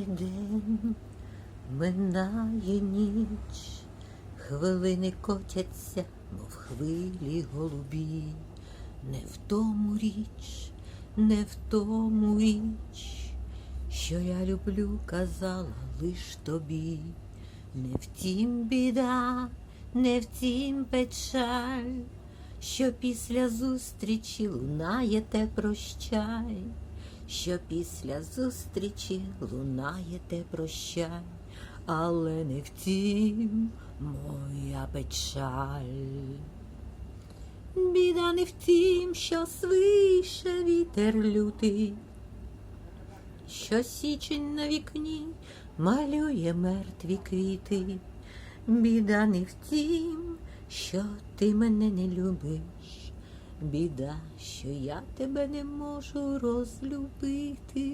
день, минає ніч, хвилини котяться, мов хвилі голубі. Не в тому річ, не в тому річ, що я люблю, казала лиш тобі. Не втім біда, не втім печаль, що після зустрічі лунає те прощай, що після зустрічі лунає те прощай, але не втім моя печаль. Біда не в тім, що свише вітер лютий, що січень на вікні малює мертві квіти. Біда не в тім, що ти мене не любиш. Біда, що я тебе не можу розлюбити.